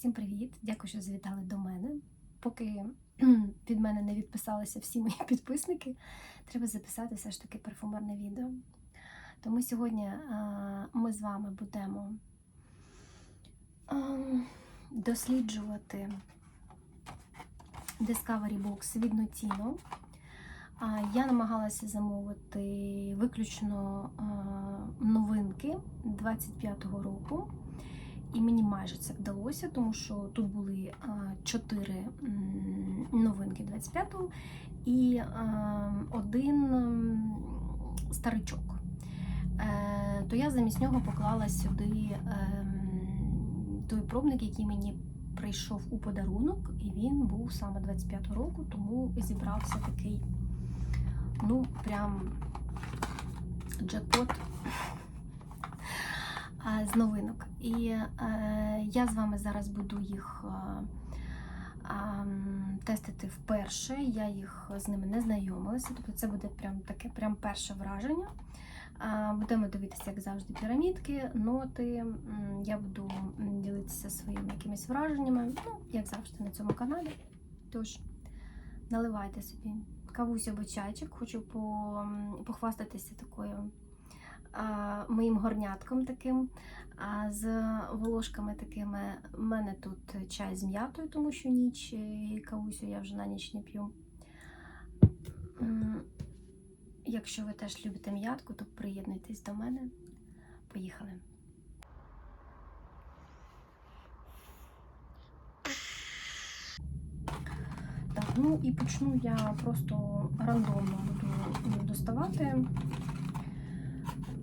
Всім привіт! Дякую, що завітали до мене. Поки від мене не відписалися всі мої підписники, треба записати все ж таки парфумерне відео. Тому сьогодні ми з вами будемо досліджувати Discovery Box від Notino. Я намагалася замовити виключно новинки 25-го року. І мені майже це вдалося, тому що тут були чотири новинки 25-го і один старичок. Е, то я замість нього поклала сюди ем, той пробник, який мені прийшов у подарунок, і він був саме 25-го року, тому зібрався такий, ну, прям джекпот з новинок. І е, я з вами зараз буду їх е, тестити вперше. Я їх з ними не знайомилася, тобто це буде прям таке прям перше враження. Будемо дивитися, як завжди, пірамідки, ноти. Я буду ділитися своїми якимись враженнями, ну, як завжди, на цьому каналі. Тож, наливайте собі кавусь або чайчик. Хочу по, похвастатися такою моїм горнятком таким. А з волошками такими У мене тут чай з м'ятою, тому що ніч і кавусю я вже на ніч не п'ю. Якщо ви теж любите м'ятку, то приєднуйтесь до мене. Поїхали. Ну і почну я просто рандомно буду доставати.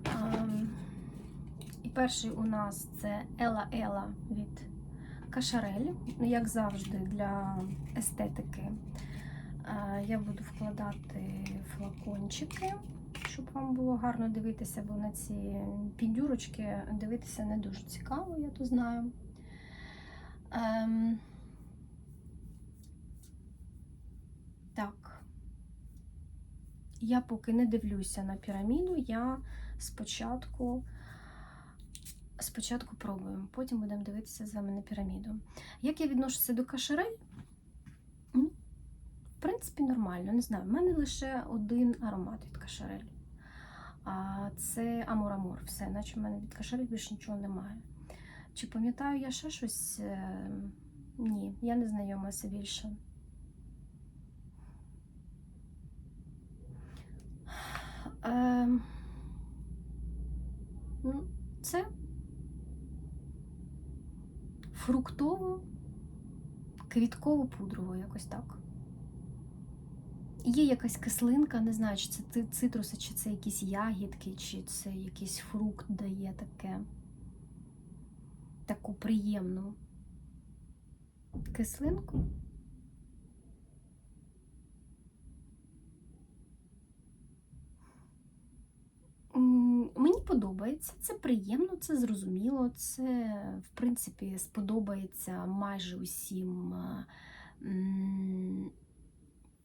Ем, І перший у нас це Ела Ела від Кашарель. Як завжди, для естетики е, я буду вкладати флакончики, щоб вам було гарно дивитися, бо на ці підюрочки дивитися не дуже цікаво, я то знаю. Ем, Так. Я поки не дивлюся на піраміду, я спочатку спочатку пробую, потім будемо дивитися з вами на піраміду. Як я відношуся до кашерель? Ну, В принципі, нормально, не знаю. У мене лише один аромат від кашерель. А це Амур-Амур. Все, наче в мене від кашерель більше нічого немає. Чи пам'ятаю я ще щось? Е, Ні, я не знайомилася більше. Ем, ну, квіткову пудрову, якось так. Є якась кислинка, не знаю, чи це цитруси, чи це якісь ягідки, чи це якийсь фрукт дає таке, таку приємну кислинку. М, Мені подобається, це приємно, це зрозуміло, це, в принципі, сподобається майже усім,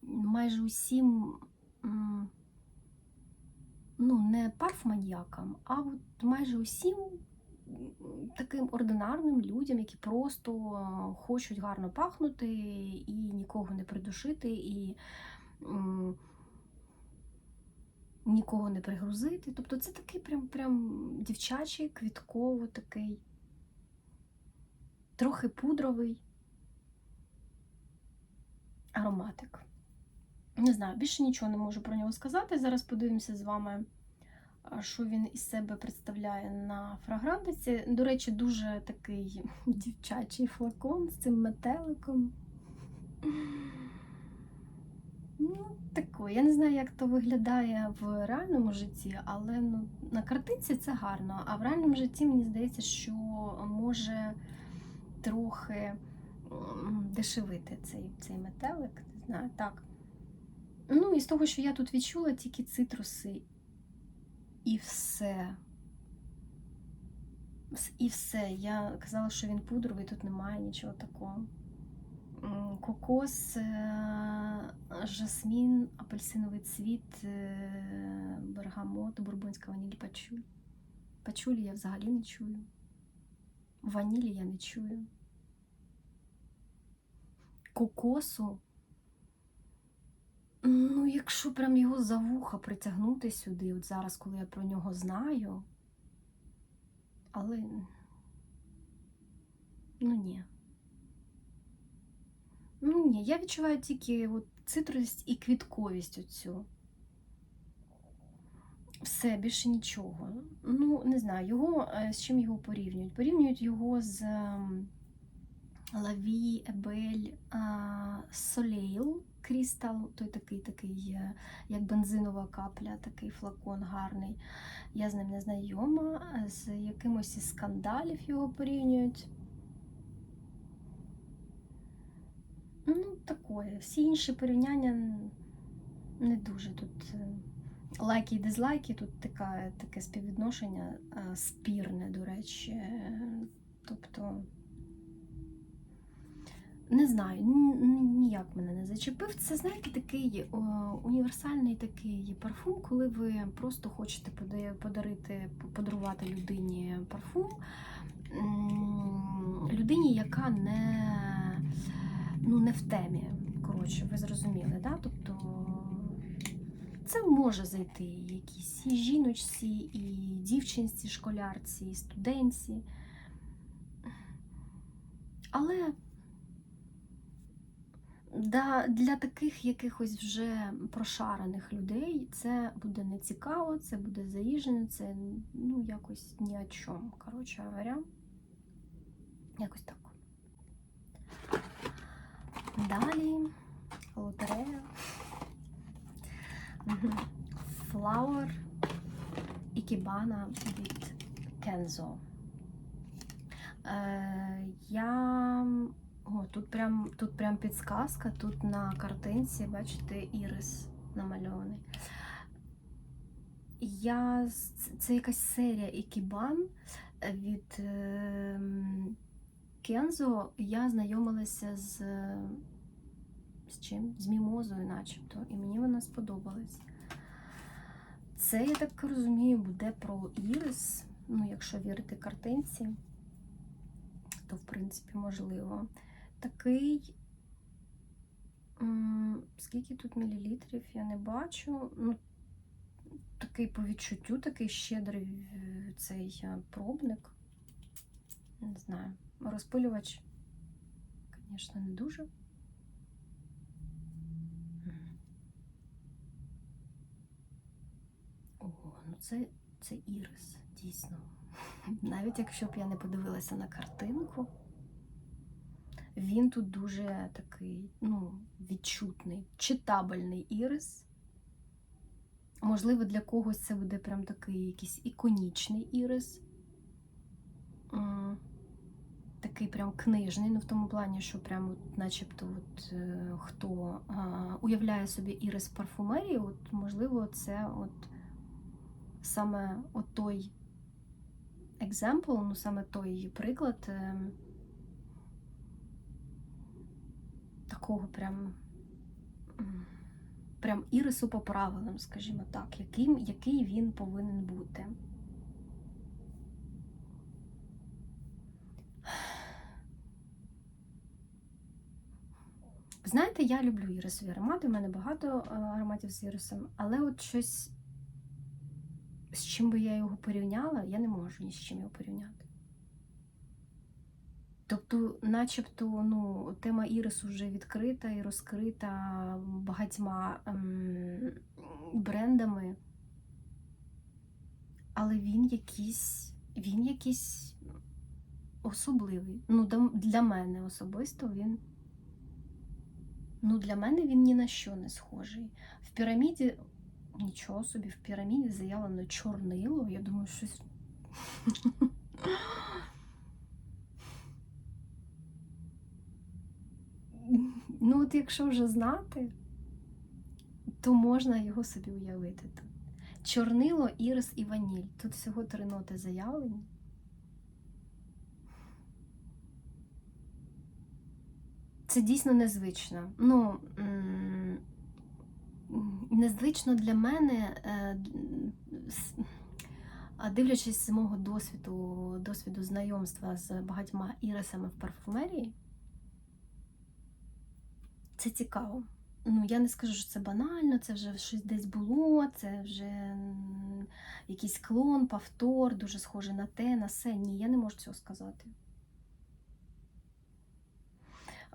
майже усім, ну, не парфманьякам, а от майже усім таким ординарним людям, які просто хочуть гарно пахнути і нікого не придушити, і нікого не пригрузити. Тобто це такий прям, прям дівчачий, квітково такий, трохи пудровий ароматик. Не знаю, більше нічого не можу про нього сказати. Зараз подивимося з вами, що він із себе представляє на фрагрантиці. До речі, дуже такий дівчачий флакон з цим метеликом. Ну, такий. Я не знаю, як то виглядає в реальному житті, але ну, на картинці це гарно. А в реальному житті мені здається, що може трохи дешевити цей, цей метелик. Не знаю, так. Ну, і з того, що я тут відчула, тільки цитруси. І все. І все. Я казала, що він пудровий, тут немає нічого такого. Кокос, е, жасмін, апельсиновий цвіт, е, бергамот, бурбонська ваніль, пачуль. Пачулі я взагалі не чую. Ванілі я не чую. кокосу. Ну, якщо прям його за вуха притягнути сюди, от зараз, коли я про нього знаю. Але. Ну ні. Ну ні, я відчуваю тільки от цитрусість і квітковість оцю. Все, більше нічого. Ну, не знаю, його е, з чим його порівнюють? Порівнюють його з Лаві Ебель Солейл Крістал, той такий, такий, е, як бензинова капля, такий флакон гарний. Я з ним не знайома. З якимось із скандалів його порівнюють. Ну, такое. Всі інші порівняння не дуже тут. е, Лайки і дизлайки, тут така, таке співвідношення е, спірне, до речі. Е, Тобто, не знаю, ні- ні- ніяк мене не зачепив. Це, знаєте, такий о, універсальний такий парфум, коли ви просто хочете подарити, подарувати людині парфум. Людині, яка не, ну, не в темі. Коротше, ви зрозуміли, да? Тобто це може зайти якійсь і жіночці, і дівчинці, школярці, і студентці. Але для таких якихось вже прошарених людей це буде не цікаво, це буде заїжджено, це ну, якось ні о чому. Коротше говоря, якось так. Далі лотерея. Flower Ікібана від Кензо. Е, я... О, тут прям, тут прям підсказка, тут на картинці, бачите, ірис намальований. Я... Це якась серія Ікібан від ем, Кензо. Я знайомилася з з чим? З мімозою, начебто, і мені вона сподобалась. Це, я так розумію, буде про ірис. Ну, якщо вірити картинці, то, в принципі, можливо. Такий. Скільки тут мілілітрів, я не бачу. Ну, такий по відчуттю, такий щедрий е, цей е, пробник. Не знаю. Розпилювач, звісно, не дуже. Ого, ну це, це ірис, дійсно. Навіть якщо б я не подивилася на картинку, він тут дуже такий, ну, відчутний, читабельний ірис. Можливо, для когось це буде прям такий якийсь іконічний ірис. Такий прям книжний, ну в тому плані, що прям от, начебто от, е, хто а, уявляє собі ірис парфумерії, от, можливо, це от саме от той екземпл, ну саме той приклад е, такого прям, прям ірису по правилам, скажімо так, яким, який він повинен бути. Знаєте, я люблю ірисові аромати, у мене багато е, ароматів з ірисом, але от щось, з чим би я його порівняла, я не можу ні з чим його порівняти. Тобто, начебто, ну, тема ірису вже відкрита і розкрита багатьма ем, брендами, але він якийсь, він якийсь особливий. Ну, для мене особисто він. Ну, для мене він ні на що не схожий. В піраміді, нічого собі, в піраміді заявлено чорнило. Я думаю, щось. Ну, от якщо вже знати, то можна його собі уявити. Чорнило, ірис і ваніль. Тут всього три ноти заявлені. Це дійсно незвично. Ну, незвично для мене, е, дивлячись з мого досвіду, досвіду знайомства з багатьма ірисами в парфумерії, Це цікаво. Ну, я не скажу, що це банально, це вже щось десь було, це вже якийсь клон, повтор, дуже схоже на те, на се. Ні, я не можу цього сказати.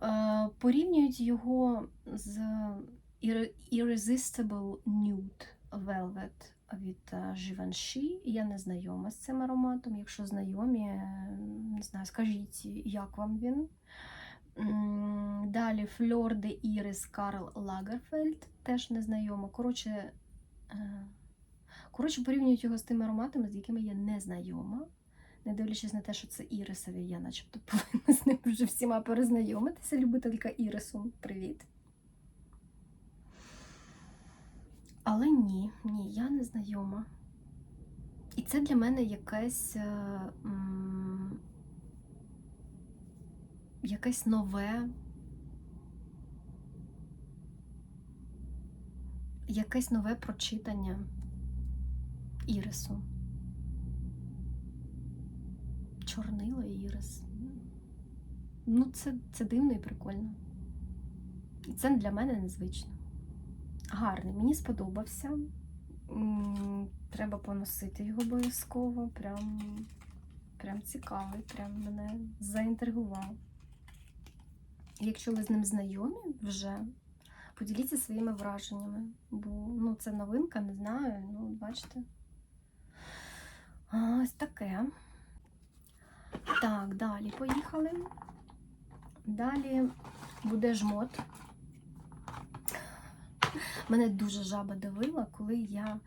Е, порівнюють його з Irresistible Nude Velvet від е, Givenchy. Я не знайома з цим ароматом. Якщо знайомі, е, не знаю, скажіть, як вам він. Далі Fleur de Iris Карл Лагерфельд, теж незнайома. Коротше, коротше, порівнюють його з тими ароматами, з якими я не знайома. Не дивлячись на те, що це ірисові, я начебто повинна з ними вже всіма перезнайомитися. Любителька ірису. Привіт. Але ні, ні, я не знайома. І це для мене якесь, е, м, якесь нове. Якесь нове прочитання ірису. Чорнила ірис. Ну, це, це дивно і прикольно. І це для мене незвично. Гарний, мені сподобався. Треба поносити його обов'язково. Прям, прям цікавий, прям мене заінтригував. Якщо ви з ним знайомі вже, поділіться своїми враженнями. Бо ну, це новинка, не знаю. Ну, бачите. Ось таке. Так, далі поїхали. Далі буде жмот. Мене дуже жаба давила, коли я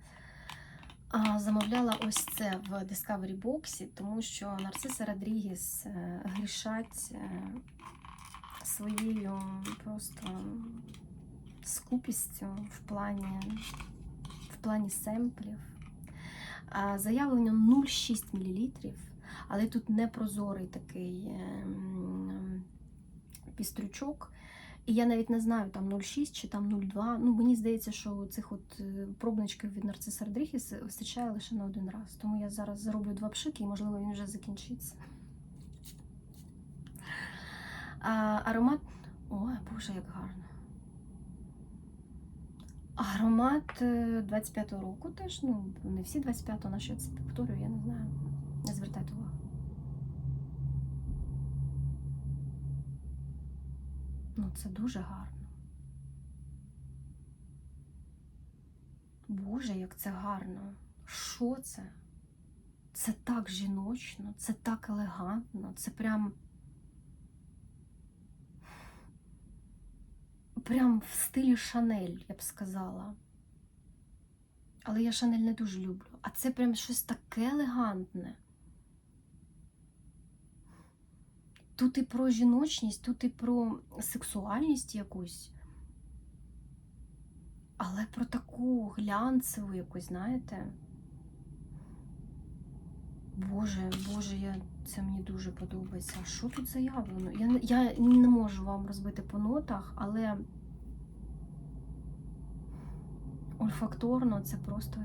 замовляла ось це в Discovery Box, тому що Нарциса Родрігес е, грішать е, своєю просто скупістю в плані, в плані семплів. Заявлення 0,6 мл, але тут непрозорий такий ем, пістрючок. І я навіть не знаю, там 0,6 чи там 0,2. Ну, мені здається, що цих от е, пробничків від Нарциса Родрігес вистачає лише на один раз. Тому я зараз зроблю два пшики і, можливо, він вже закінчиться. А, аромат. Ой, Боже, як гарно. Аромат е, 25-го року теж. Ну, не всі 25-го, на що це повторюю, я не знаю. Не звертайте увагу. Ну, це дуже гарно. Боже, як це гарно. Що це? Це так жіночно, це так елегантно, це прям. Прям в стилі Шанель, я б сказала. Але я Шанель не дуже люблю. А це прям щось таке елегантне. Тут і про жіночність, тут і про сексуальність якусь, але про таку глянцеву якусь, знаєте. Боже, Боже, я, це мені дуже подобається. А що тут заявлено? Я, я не можу вам розбити по нотах, але ольфакторно це просто.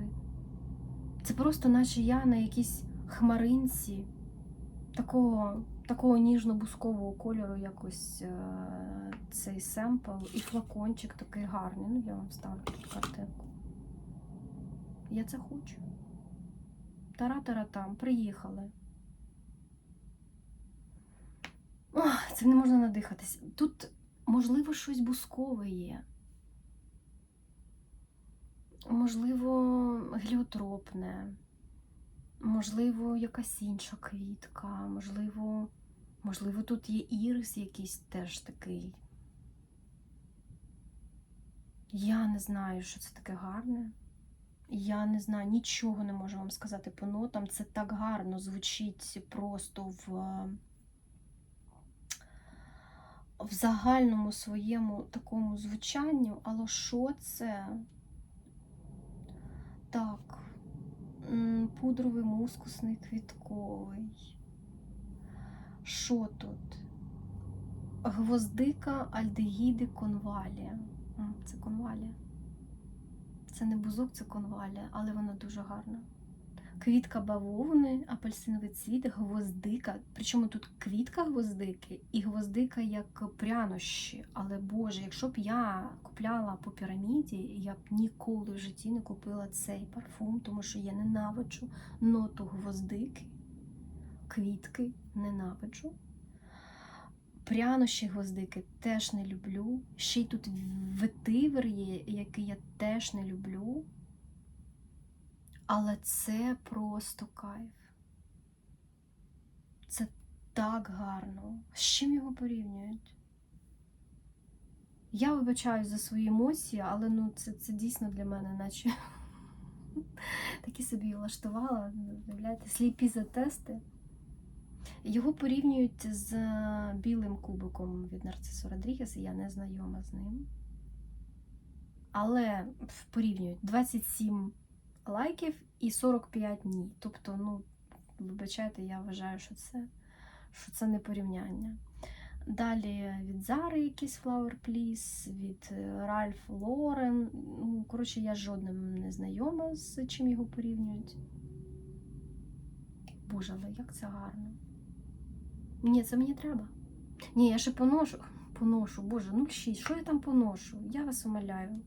Це просто, наче я на якійсь хмаринці такого такого ніжно-бускового кольору якось е, цей семпл і флакончик такий гарний. Ну, я вам ставлю тут картинку. Я це хочу. Тара-тара-там, приїхали. Ох, це не можна надихатись. Тут, можливо, щось бускове є. Можливо, геліотропне. Можливо, якась інша квітка, можливо, можливо, тут є ірис якийсь теж такий. Я не знаю, що це таке гарне. Я не знаю, нічого не можу вам сказати по нотам. Це так гарно звучить просто в, в загальному своєму такому звучанню, але що це? Так. Пудровий мускусний квітковий. Що тут? Гвоздика альдегіди конвалія. Це конвалія. Це не бузок, це конвалія, але вона дуже гарна. Квітка бавовни, апельсиновий цвіт, гвоздика. Причому тут квітка гвоздики і гвоздика як прянощі. Але Боже, якщо б я купляла по піраміді, я б ніколи в житті не купила цей парфум, тому що я ненавиджу ноту гвоздики, квітки ненавиджу. Прянощі гвоздики теж не люблю. Ще й тут ветивер є, який я теж не люблю. Але це просто кайф. Це так гарно. З чим його порівнюють? Я вибачаюсь за свої емоції, але ну, це, це дійсно для мене, наче такі собі влаштувала. Уявляєте, сліпі за тести. Його порівнюють з білим кубиком від Нарцису Родрігеса, я не знайома з ним. Але порівнюють 27 лайків і 45 ні. Тобто, ну, вибачайте, я вважаю, що це, що це не порівняння. Далі від Зари якийсь Flower Please, від Ральф Лорен. Ну, коротше, я жодним не знайома, з чим його порівнюють. Боже, але як це гарно. Ні, це мені треба. Ні, я ще поношу. Поношу, боже, ну 06, що я там поношу? Я вас умоляю.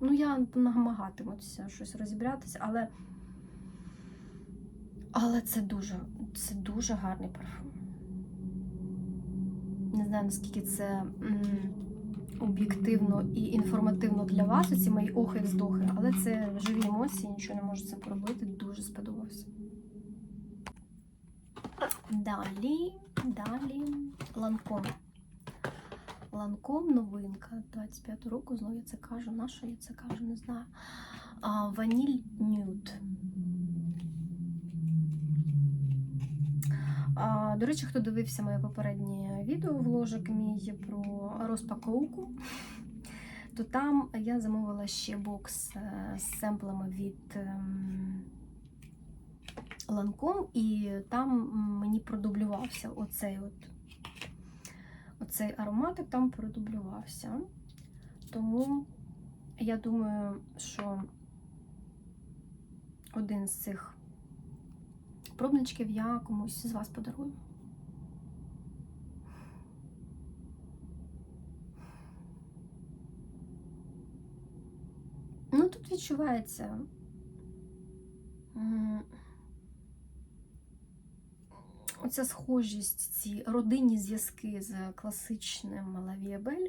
Ну, я намагатимуся щось розібратися, але. Але це дуже, це дуже гарний парфум. Не знаю, наскільки це об'єктивно і інформативно для вас, оці мої охи і вздохи, але це живі емоції, нічого не можу з цим поробити. Дуже сподобався. Далі, далі ланком. Ланком новинка 25 року, знову я це кажу, на що я це кажу, не знаю. Ваніль нюд. До речі, хто дивився моє попереднє відео, вложик мій про розпаковку, то там я замовила ще бокс е, з семплами від ем, ланком, і там мені продублювався оцей от оцей ароматик там продублювався. Тому я думаю, що один з цих пробничків я комусь з вас подарую. Ну, тут відчувається. Оця схожість, ці родинні зв'язки з класичним Лавіабель.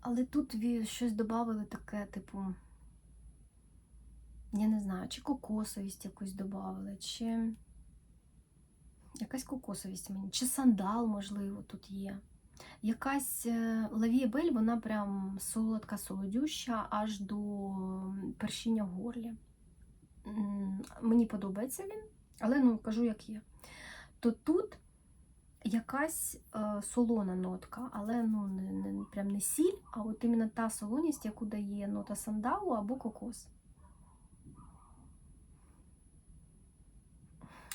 Але тут щось додали таке, типу, я не знаю, чи кокосовість якусь додали, чи якась кокосовість мені, чи сандал, можливо, тут є. Якась Лавіабель, вона прям солодка, солодюща, аж до першіння в горлі. Мені подобається він, але ну кажу, як є. То тут якась е, солона нотка, але ну не, не прям не сіль, а от іменно та солоність, яку дає нота сандалу або кокос.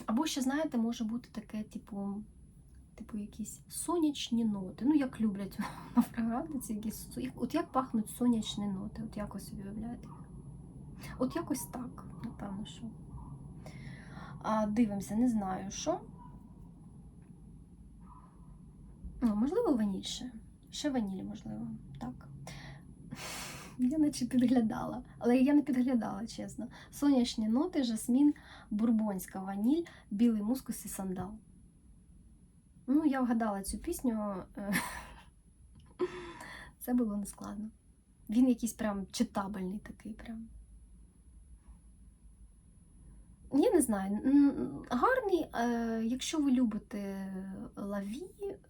Або ще, знаєте, може бути таке, типу, типу якісь сонячні ноти. Ну, як люблять на фрагрантиці, якісь от як пахнуть сонячні ноти, от якось уявляєте. От якось так, напевно, що. А, Дивимося, не знаю що. Ну, можливо, ваніль ще. Ще ваніль, можливо, так. Я наче підглядала, але я не підглядала, чесно. Сонячні ноти, жасмін, бурбонська ваніль, білий мускус і сандал. Ну, я вгадала цю пісню. е, Це було нескладно. Він якийсь прям читабельний такий прям. Я не знаю, гарний, е, якщо ви любите лаві,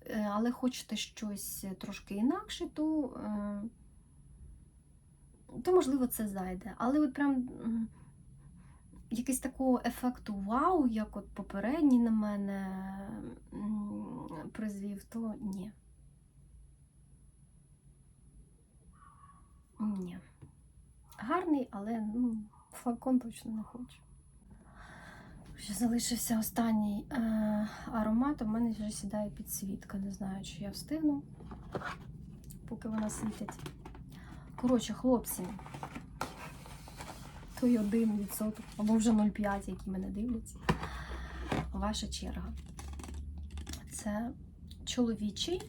е, але хочете щось трошки інакше, то, е, то можливо це зайде. Але от прям якийсь такого ефекту вау, як от попередній на мене призвів, то ні. Ні. Гарний, але ну, флакон точно не хочу. Ще залишився останній е, аромат. У мене вже сідає підсвітка. Не знаю, чи я встигну, поки вона світить. Коротше, хлопці, той один відсоток, або вже 0,5, які мене дивляться. Ваша черга. Це чоловічий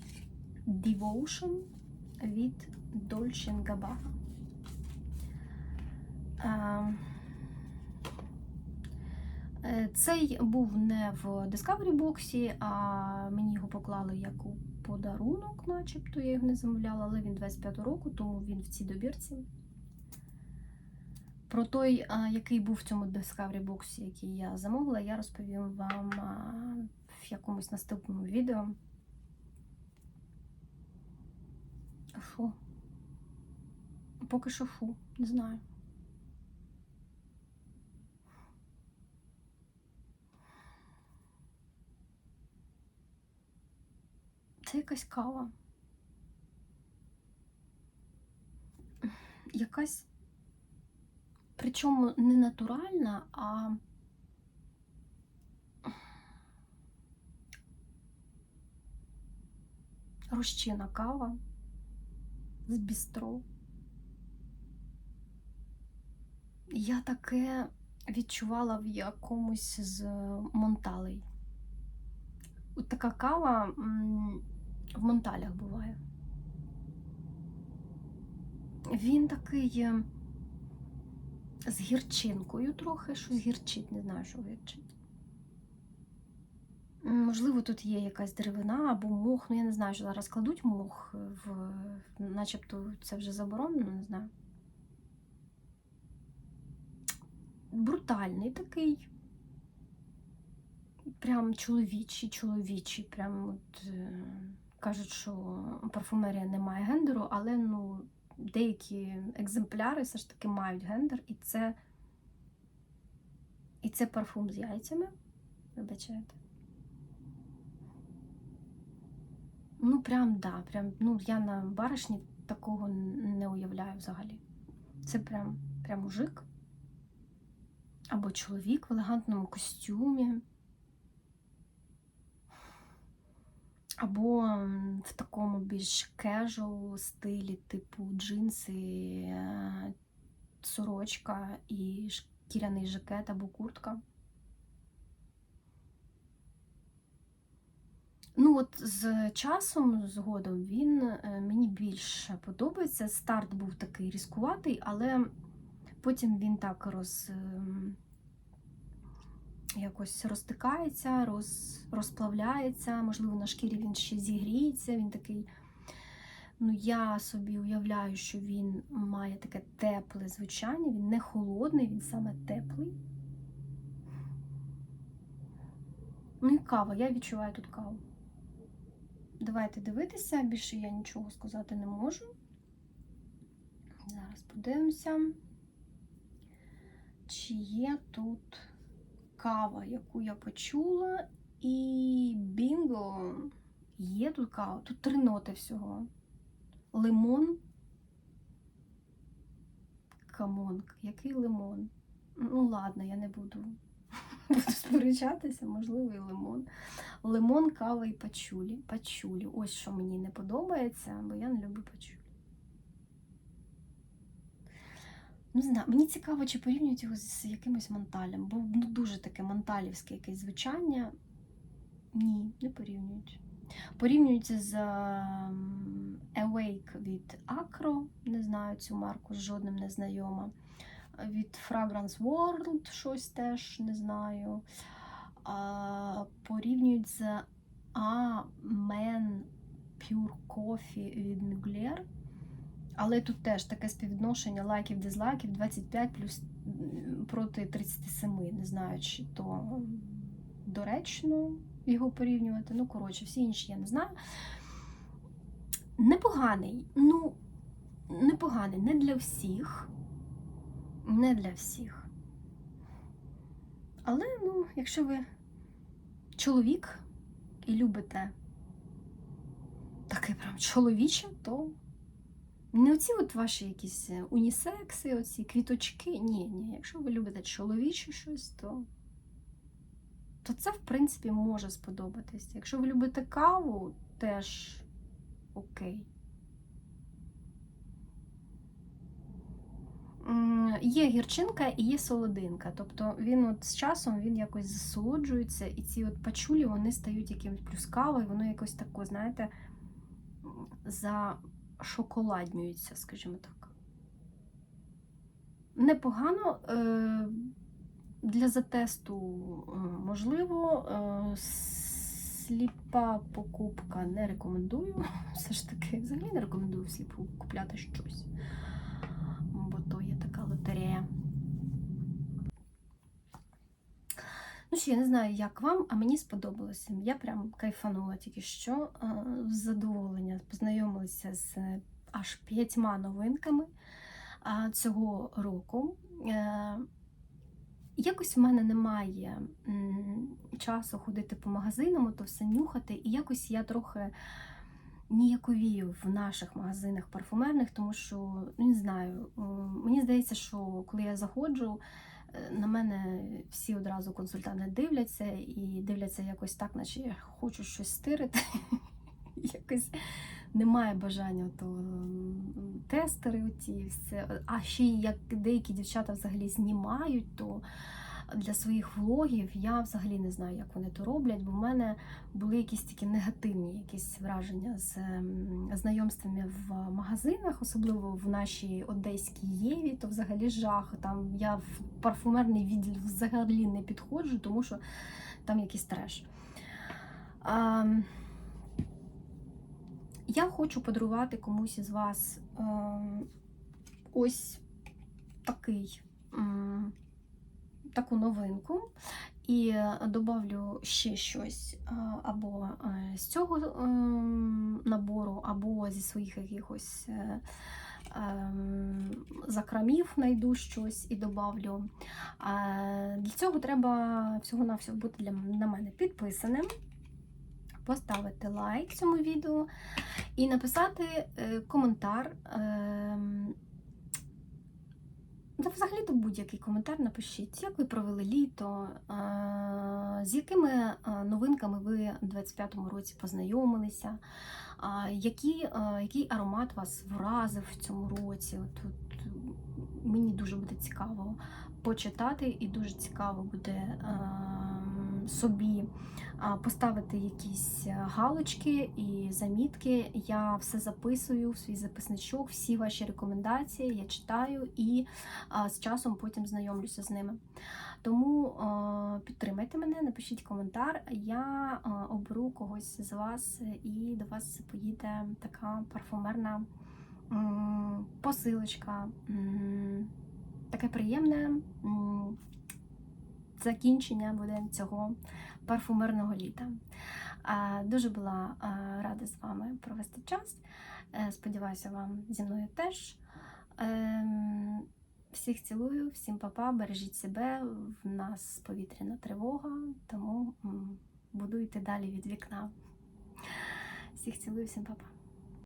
Devotion від Dolce Gabbana. Е, Цей був не в Discovery боксі, а мені його поклали як у подарунок, начебто я його не замовляла, але він 25 року, тому він в цій добірці. Про той, який був в цьому Discovery боксі, який я замовила, я розповім вам в якомусь наступному відео. Фу. Поки що фу, не знаю. Це якась кава. Якась, причому не натуральна, а розчина кава з бістро. Я таке відчувала в якомусь з Монталей. От така кава в Монталях буває. Він такий е, з гірчинкою трохи, щось гірчить, не знаю, що гірчить. Можливо, тут є якась деревина або мох. Ну, я не знаю, що зараз кладуть мох в начебто це вже заборонено, не знаю. Брутальний такий. Прям чоловічий, чоловічий. Прям от, е, кажуть, що парфумерія не має гендеру, але ну, деякі екземпляри все ж таки мають гендер, і це, і це парфум з яйцями. Вибачайте. Ну, прям, да, прям, ну, я на баришні такого не уявляю взагалі. Це прям, прям мужик. Або чоловік в елегантному костюмі. Або в такому більш casual стилі, типу джинси, е, сорочка і шкіряний жакет або куртка. Ну, от з часом, згодом, він е, мені більше подобається. Старт був такий різкуватий, але потім він так роз, ем, якось розтикається, роз, розплавляється. Можливо, на шкірі він ще зігріється. Він такий. Ну, я собі уявляю, що він має таке тепле звучання, він не холодний, він саме теплий. Ну і кава, я відчуваю тут каву. Давайте дивитися, більше я нічого сказати не можу. Зараз подивимося, чи є тут кава, яку я почула. І бінго! Є тут кава. Тут три ноти всього. Лимон. Камон, який лимон? Ну, ладно, я не буду, буду сперечатися, можливо, і лимон. Лимон, кава і пачулі. Пачулі. Ось що мені не подобається, бо я не люблю пачулі. Ну, знаю, мені цікаво, чи порівнюють його з якимось манталем, бо ну, дуже таке манталівське якесь звучання. Ні, не порівнюють. Порівнюється з ем, Awake від Acro, не знаю цю марку, з жодним не знайома. Від Fragrance World щось теж не знаю. А, порівнюють з Amen Pure Coffee від Mugler. Але тут теж таке співвідношення лайків, дизлайків 25 плюс проти 37. Не знаю, чи то доречно його порівнювати. Ну, коротше, всі інші я не знаю. Непоганий. Ну, непоганий не для всіх. Не для всіх. Але, ну, якщо ви чоловік і любите таке прям чоловіче, то не оці от ваші якісь е, унісекси, оці квіточки. Ні, ні. Якщо ви любите чоловіче щось, то, то це, в принципі, може сподобатись. Якщо ви любите каву, теж окей. є гірчинка і є солодинка. Тобто він от з часом він якось засолоджується, і ці от пачулі вони стають якимось плюскавою, воно якось тако, знаєте, зашоколаднюється, скажімо так. Непогано. Е- для затесту е, можливо. Е, Сліпа покупка не рекомендую. Все ж таки, взагалі не рекомендую сліпу купляти щось. Бо то є така лотерея. Ну що, я не знаю, як вам, а мені сподобалося. Я прям кайфанула тільки що. е, З задоволення познайомилася з аж п'ятьма новинками цього року. Е, Якось в мене немає часу ходити по магазинам, то все нюхати, і якось я трохи ніяковію в наших магазинах парфумерних, тому що ну, не знаю, мені здається, що коли я заходжу, е, на мене всі одразу консультанти дивляться і дивляться якось так, наче я хочу щось стирити. Якось немає бажання то тестери оті все. А ще як деякі дівчата взагалі знімають, то для своїх влогів я взагалі не знаю, як вони то роблять, бо в мене були якісь такі негативні якісь враження з ем, знайомствами в магазинах, особливо в нашій одеській Єві, то взагалі жах. Там я в парфумерний відділ взагалі не підходжу, тому що там якийсь треш. А, я хочу подарувати комусь із вас ем, ось такий, таку новинку. І добавлю ще щось е, або е, з цього ем, набору, або зі своїх якихось е, ем, закрамів знайду щось і добавлю. Для цього треба всього-навсього бути для на мене підписаним поставити лайк цьому відео і написати е, коментар. Та взагалі то будь-який коментар напишіть, як ви провели літо, з якими новинками ви у 25-му році познайомилися, які, який аромат вас вразив в цьому році. От, мені дуже буде цікаво почитати, і дуже цікаво буде собі поставити якісь е, галочки і замітки. Я все записую в свій записничок, всі ваші рекомендації я читаю і з часом потім знайомлюся з ними. Тому підтримайте мене, напишіть коментар. Я оберу когось з вас, і до вас поїде така парфумерна посилочка. Таке приємне закінчення буде цього парфумерного літа. Дуже була рада з вами провести час. Е, Сподіваюся, вам зі мною теж. Ем, Всіх цілую, всім папа, бережіть себе. В нас повітряна тривога, тому будуйте далі від вікна. Всіх цілую, всім папа.